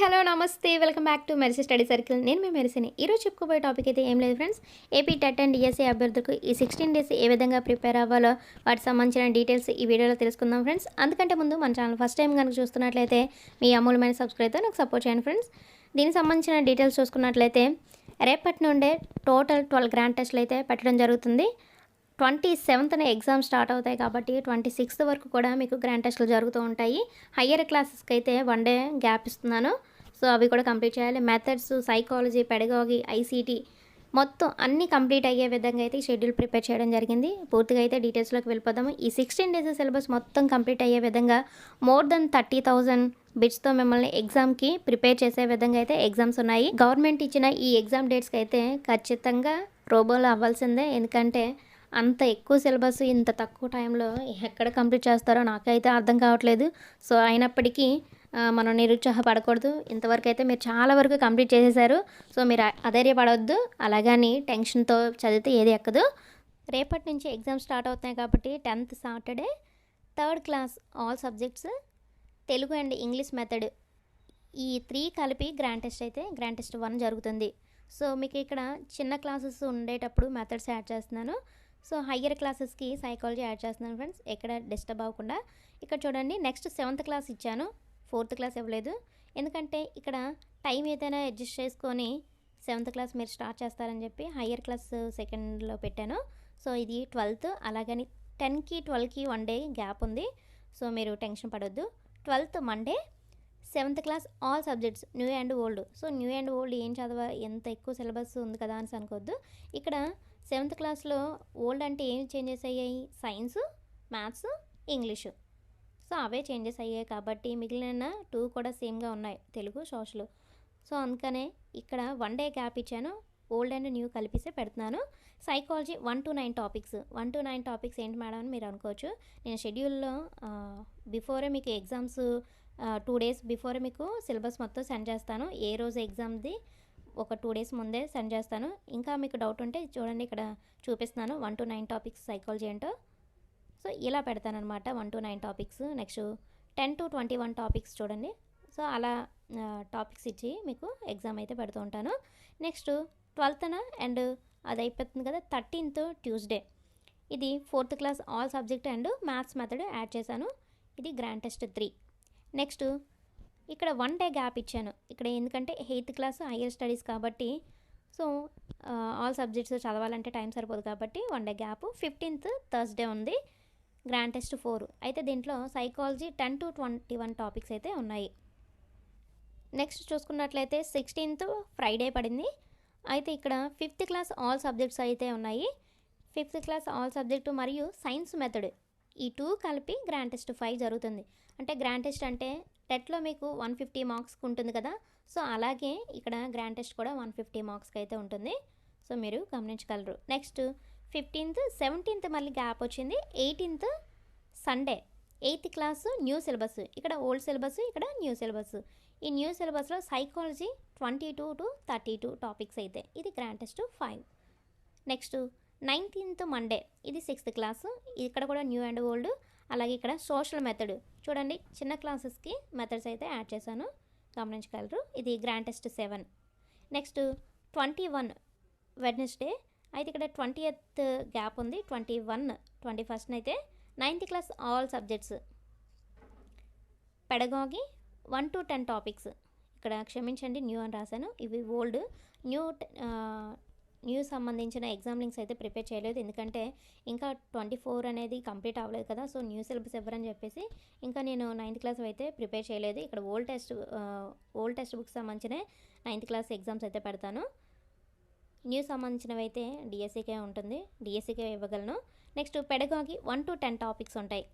Hello నమస్తే. Welcome back to Merisi study circle నేను మీ మెరిసిని ఈరోజు చెప్పుకోబోయే టాపిక్ అయితే ఏం లేదు friends AP TET and DSC అభ్యర్థులకు ఈ సిక్స్టీన్ డేస్ ఏ విధంగా ప్రిపేర్ అవ్వాలో వాటికి సంబంధించిన డీటెయిల్స్ ఈ వీడియోలో తెలుసుకుందాం ఫ్రెండ్స్ అందుకంటే ముందు మన ఛానల్ ఫస్ట్ టైం కనుక చూస్తున్నట్లయితే మీ అమూల్యమైన సబ్స్క్రైబ్తో నాకు సపోర్ట్ చేయండి ఫ్రెండ్స్ దీనికి సంబంధించిన డీటెయిల్స్ చూసుకున్నట్లయితే రేపటి నుండే టోటల్ ట్వెల్వ్ గ్రాండ్ టెస్ట్లు అయితే పెట్టడం జరుగుతుంది. ట్వంటీ సెవెంత్న ఎగ్జామ్స్ స్టార్ట్ అవుతాయి కాబట్టి ట్వంటీ సిక్స్త్ వరకు కూడా మీకు గ్రాండ్ టెస్ట్లు జరుగుతూ ఉంటాయి. హయ్యర్ క్లాసెస్కి అయితే వన్ డే గ్యాప్ ఇస్తున్నాను. సో అవి కూడా కంప్లీట్ చేయాలి. మెథడ్స్ సైకాలజీ పెడగాగి ఐసీటీ మొత్తం అన్ని కంప్లీట్ అయ్యే విధంగా అయితే షెడ్యూల్ ప్రిపేర్ చేయడం జరిగింది. పూర్తిగా అయితే డీటెయిల్స్లోకి వెళ్ళిపోదాము. ఈ సిక్స్టీన్ డేస్ సిలబస్ మొత్తం కంప్లీట్ అయ్యే విధంగా మోర్ దెన్ థర్టీ థౌజండ్ బిట్స్తో మిమ్మల్ని ఎగ్జామ్కి ప్రిపేర్ చేసే విధంగా అయితే ఎగ్జామ్స్ ఉన్నాయి. గవర్నమెంట్ ఇచ్చిన ఈ ఎగ్జామ్ డేట్స్కి అయితే ఖచ్చితంగా రోబోలు అవ్వాల్సిందే. ఎందుకంటే అంత ఎక్కువ సిలబస్ ఇంత తక్కువ టైంలో ఎక్కడ కంప్లీట్ చేస్తారో నాకైతే అర్థం కావట్లేదు. సో అయినప్పటికీ మనం నిరుత్సాహపడకూడదు. ఇంతవరకు అయితే మీరు చాలా వరకు కంప్లీట్ చేసేసారు. సో మీరు అధైర్యపడవద్దు అలాగని టెన్షన్తో చదివితే ఏది ఎక్కదు. రేపటి నుంచి ఎగ్జామ్ స్టార్ట్ అవుతున్నాయి కాబట్టి tenth Saturday third class all subjects Telugu and English method. ఈ త్రీ కలిపి గ్రాండ్ టెస్ట్ అయితే గ్రాండ్ టెస్ట్ వన్ జరుగుతుంది. సో మీకు ఇక్కడ చిన్న క్లాసెస్ ఉండేటప్పుడు మెథడ్స్ యాడ్ చేస్తున్నాను. సో హయ్యర్ క్లాసెస్కి సైకాలజీ యాడ్ చేస్తున్నాను ఫ్రెండ్స్. ఎక్కడ డిస్టర్బ్ అవ్వకుండా. ఇక్కడ చూడండి నెక్స్ట్ సెవెంత్ క్లాస్ ఇచ్చాను. ఫోర్త్ క్లాస్ ఇవ్వలేదు. ఎందుకంటే ఇక్కడ టైం ఏదైనా అడ్జస్ట్ చేసుకొని సెవెంత్ క్లాస్ మీరు స్టార్ట్ చేస్తారని చెప్పి హయ్యర్ క్లాస్ సెకండ్లో పెట్టాను. సో ఇది ట్వెల్త్. అలాగని టెన్కి ట్వెల్వ్కి వన్ డే గ్యాప్ ఉంది. సో మీరు టెన్షన్ పడొద్దు. Twelfth Monday seventh class all subjects new and old. So new and old ఏం చదవ ఎంత ఎక్కువ సిలబస్ ఉంది కదా అని అనుకోవద్దు. ఇక్కడ సెవెంత్ క్లాస్లో ఓల్డ్ అంటే ఏం చేంజెస్ అయ్యాయి? Science maths English. సో అవే చేంజెస్ అయ్యాయి కాబట్టి మిగిలిన టూ కూడా సేమ్గా ఉన్నాయి తెలుగు సోషల్. సో అందుకనే ఇక్కడ వన్ డే గ్యాప్ ఇచ్చాను. ఓల్డ్ అండ్ న్యూ కలిపిసే పెడుతున్నాను. Psychology one to nine topics. One to nine topics ఏంటి మేడం అని మీరు అనుకోవచ్చు. నేను షెడ్యూల్లో బిఫోరే మీకు ఎగ్జామ్స్ టూ డేస్ బిఫోర్ మీకు సిలబస్ మొత్తం సెండ్ చేస్తాను. ఏ రోజు ఎగ్జామ్ది ఒక టూ డేస్ ముందే సెండ్ చేస్తాను. ఇంకా మీకు డౌట్ ఉంటే చూడండి ఇక్కడ చూపిస్తున్నాను. One to nine topics psychology ఏంటో. సో ఇలా పెడతానమాట one to nine topics next ten to twenty one topics చూడండి. సో అలా టాపిక్స్ ఇచ్చి మీకు ఎగ్జామ్ అయితే పెడుతూ ఉంటాను. నెక్స్ట్ ట్వెల్త్న అండ్ అది అయిపోతుంది కదా థర్టీన్త్ ట్యూస్డే ఇది fourth class all subject and maths method add చేశాను. ఇది గ్రాండ్ టెస్ట్ త్రీ నెక్స్ట్ ఇక్కడ వన్ డే గ్యాప్ ఇచ్చాను. ఇక్కడ ఎందుకంటే ఎయిత్ క్లాస్ హయ్యర్ స్టడీస్ కాబట్టి సో ఆల్ సబ్జెక్ట్స్ చదవాలంటే టైం సరిపోదు కాబట్టి one day gap fifteenth Thursday ఉంది గ్రాండ్ టెస్ట్ ఫోర్ అయితే దీంట్లో psychology ten to twenty one topics అయితే ఉన్నాయి. నెక్స్ట్ చూసుకున్నట్లయితే సిక్స్టీన్త్ ఫ్రైడే పడింది. అయితే ఇక్కడ ఫిఫ్త్ క్లాస్ ఆల్ సబ్జెక్ట్స్ అయితే ఉన్నాయి. ఫిఫ్త్ క్లాస్ ఆల్ సబ్జెక్టు మరియు సైన్స్ మెథడ్ ఈ టూ కలిపి గ్రాండ్ టెస్ట్ ఫైవ్ జరుగుతుంది. అంటే గ్రాండ్ టెస్ట్ అంటే టెట్లో మీకు వన్ ఫిఫ్టీ మార్క్స్కి ఉంటుంది కదా. సో అలాగే ఇక్కడ గ్రాండ్ టెస్ట్ కూడా వన్ ఫిఫ్టీ మార్క్స్కి అయితే ఉంటుంది. సో మీరు గమనించగలరు. నెక్స్ట్ ఫిఫ్టీన్త్ సెవెంటీన్త్ మళ్ళీ గ్యాప్ వచ్చింది. Eighteenth Sunday eighth class new syllabus. ఇక్కడ ఓల్డ్ సిలబస్ ఇక్కడ న్యూ సిలబస్. ఈ న్యూ సిలబస్లో psychology twenty two to thirty two topics అయితే. ఇది grand test five. Next nineteenth Monday ఇది సిక్స్త్ క్లాసు ఇక్కడ కూడా న్యూ అండ్ ఓల్డ్ అలాగే ఇక్కడ సోషల్ మెథడ్ చూడండి చిన్న క్లాసెస్కి మెథడ్స్ అయితే యాడ్ చేశాను. గమనించగలరు. ఇది grand test seven next twenty one Wednesday అయితే ఇక్కడ ట్వంటీ ఎయిత్ గ్యాప్ ఉంది. ట్వంటీ వన్ ట్వంటీ ఫస్ట్ అయితే ninth class all subjects pedagogy one to ten topics ఇక్కడ క్షమించండి న్యూ అని రాశాను. ఇవి ఓల్డ్ న్యూ న్యూ సంబంధించిన ఎగ్జామ్ లింక్స్ అయితే ప్రిపేర్ చేయలేదు. ఎందుకంటే ఇంకా ట్వంటీ ఫోర్ అనేది కంప్లీట్ అవ్వలేదు కదా. సో న్యూ సిలబస్ ఇవ్వరని చెప్పేసి ఇంకా నేను నైన్త్ క్లాస్ అయితే ప్రిపేర్ చేయలేదు. ఇక్కడ old test old text books సంబంధించిన నైన్త్ క్లాస్ ఎగ్జామ్స్ అయితే పెడతాను. న్యూ సంబంధించినవి అయితే డిఎస్సీకే ఉంటుంది. డిఎస్సీకే ఇవ్వగలను. నెక్స్ట్ పెడగాకి వన్ టు టెన్ టాపిక్స్ ఉంటాయి.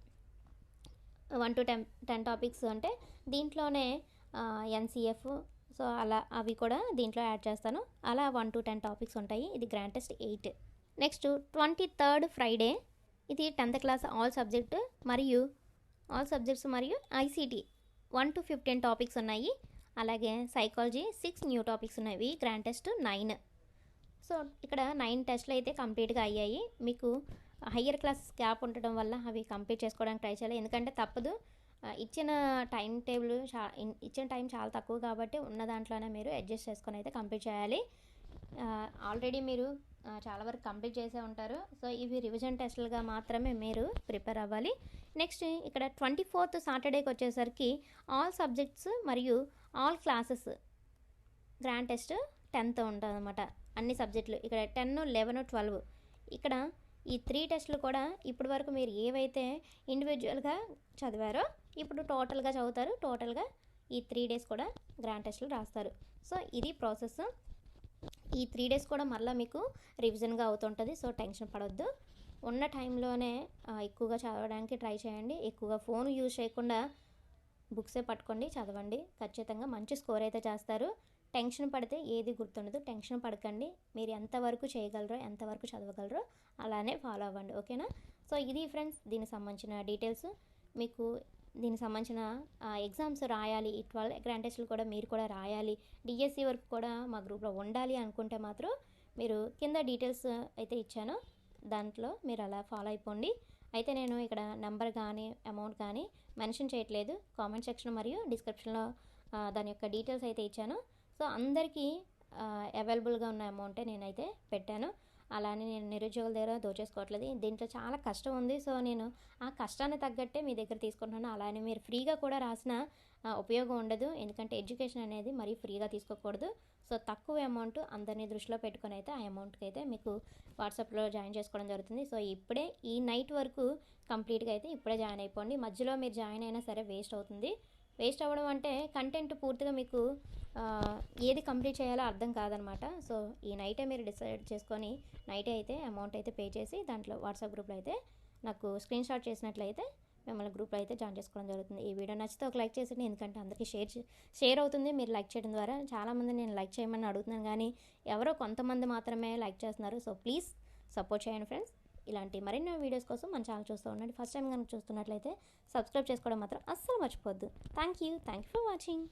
One to ten ten topics అంటే దీంట్లోనే ఎన్సిఎఫ్ సో అలా అవి కూడా దీంట్లో యాడ్ చేస్తాను. అలా వన్ టు టెన్ టాపిక్స్ ఉంటాయి. ఇది grand test eight next twenty third Friday ఇది టెన్త్ క్లాస్ ఆల్ సబ్జెక్ట్ మరియు ఆల్ సబ్జెక్ట్స్ మరియు ICT one to fifteen topics ఉన్నాయి. అలాగే సైకాలజీ సిక్స్ న్యూ టాపిక్స్ ఉన్నాయి. గ్రాండ్ టెస్ట్ నైన్ సో ఇక్కడ నైన్ టెస్ట్లు అయితే కంప్లీట్గా అయ్యాయి. మీకు హయ్యర్ క్లాస్ గ్యాప్ ఉండటం వల్ల అవి కంప్లీట్ చేసుకోవడానికి ట్రై చేయాలి. ఎందుకంటే తప్పదు. ఇచ్చిన టైం టేబుల్ చా ఇచ్చిన టైం చాలా తక్కువ కాబట్టి ఉన్న దాంట్లోనే మీరు అడ్జస్ట్ చేసుకొని అయితే కంప్లీట్ చేయాలి. ఆల్రెడీ మీరు చాలా వరకు కంప్లీట్ చేసే ఉంటారు. సో ఇవి రివిజన్ టెస్టులుగా మాత్రమే మీరు ప్రిపేర్ అవ్వాలి. నెక్స్ట్ ఇక్కడ ట్వంటీ ఫోర్త్ సాటర్డేకి వచ్చేసరికి ఆల్ సబ్జెక్ట్స్ మరియు all classes grand test tenth ఉంటుంది అనమాట అన్ని సబ్జెక్టులు ఇక్కడ టెన్ లెవెన్ ట్వెల్వ్. ఇక్కడ ఈ త్రీ టెస్టులు కూడా ఇప్పటి వరకు మీరు ఏవైతే ఇండివిజువల్గా చదివారో ఇప్పుడు టోటల్గా చదువుతారు. టోటల్గా ఈ త్రీ డేస్ కూడా గ్రాండ్ టెస్ట్లు రాస్తారు. సో ఇది ప్రాసెస్. ఈ త్రీ డేస్ కూడా మళ్ళీ మీకు రివిజన్గా అవుతుంటుంది. సో టెన్షన్ పడవద్దు ఉన్న టైంలోనే ఎక్కువగా చదవడానికి ట్రై చేయండి. ఎక్కువగా ఫోన్ యూజ్ చేయకుండా బుక్సే పట్టుకోండి చదవండి. ఖచ్చితంగా మంచి స్కోర్ అయితే చేస్తారు. టెన్షన్ పడితే ఏది గుర్తుండదు. టెన్షన్ పడకండి. మీరు ఎంతవరకు చేయగలరో ఎంతవరకు చదవగలరో అలానే ఫాలో అవ్వండి. ఓకేనా? సో ఇది ఫ్రెండ్స్ దీనికి సంబంధించిన డీటెయిల్స్. మీకు దీనికి సంబంధించిన ఎగ్జామ్స్ రాయాలి. ఈ ట్వెల్వ్ గ్రాండ్ టెస్ట్లు కూడా మీరు కూడా రాయాలి. డిఎస్సి వరకు కూడా మా గ్రూప్లో ఉండాలి అనుకుంటే మాత్రం మీరు కింద డీటెయిల్స్ అయితే ఇచ్చాను. దాంట్లో మీరు అలా ఫాలో అయిపోండి. అయితే నేను ఇక్కడ నెంబర్ కానీ అమౌంట్ కానీ మెన్షన్ చేయట్లేదు. కామెంట్ సెక్షన్ మరియు డిస్క్రిప్షన్లో దాని యొక్క డీటెయిల్స్ అయితే ఇచ్చాను. సో అందరికీ అవైలబుల్గా ఉన్న అమౌంటే నేనైతే పెట్టాను. అలానే నేను నిరుద్యోగుల దగ్గర దోచేసుకోవట్లేదు. దీంట్లో చాలా కష్టం ఉంది. సో నేను ఆ కష్టాన్ని తగ్గట్టే మీ దగ్గర తీసుకుంటున్నాను. అలానే మీరు ఫ్రీగా కూడా రాసిన ఉపయోగం ఉండదు. ఎందుకంటే ఎడ్యుకేషన్ అనేది మరీ ఫ్రీగా తీసుకోకూడదు. సో తక్కువ అమౌంట్ అందరినీ దృష్టిలో పెట్టుకొని అయితే ఆ అమౌంట్కి అయితే మీకు వాట్సాప్లో జాయిన్ చేసుకోవడం జరుగుతుంది. సో ఇప్పుడే ఈ నైట్ వరకు కంప్లీట్గా అయితే ఇప్పుడే జాయిన్ అయిపోండి. మధ్యలో మీరు జాయిన్ అయినా సరే వేస్ట్ అవుతుంది. వేస్ట్ అవ్వడం అంటే కంటెంట్ పూర్తిగా మీకు ఏది కంప్లీట్ చేయాలో అర్థం కాదనమాట. సో ఈ నైటే మీరు డిసైడ్ చేసుకొని నైటే అయితే అమౌంట్ అయితే పే చేసి దాంట్లో వాట్సాప్ గ్రూప్లో అయితే నాకు స్క్రీన్ షాట్ చేసినట్లయితే మిమ్మల్ని గ్రూప్లో అయితే జాయిన్ చేసుకోవడం జరుగుతుంది. ఈ వీడియో నచ్చితే ఒక లైక్ చేయండి ఎందుకంటే అందరికీ షేర్ షేర్ అవుతుంది మీరు లైక్ చేయడం ద్వారా. చాలామంది నేను లైక్ చేయమని అడుగుతున్నాను కానీ ఎవరో కొంతమంది మాత్రమే లైక్ చేస్తున్నారు. సో ప్లీజ్ సపోర్ట్ చేయండి ఫ్రెండ్స్. ఇలాంటి మరిన్ని వీడియోస్ కోసం మన ఛానల్ చూస్తూ ఉండండి. ఫస్ట్ టైం కనుక చూస్తున్నట్లయితే సబ్స్క్రైబ్ చేసుకోవడం మాత్రం అస్సలు మర్చిపోద్దు thank you thank you for watching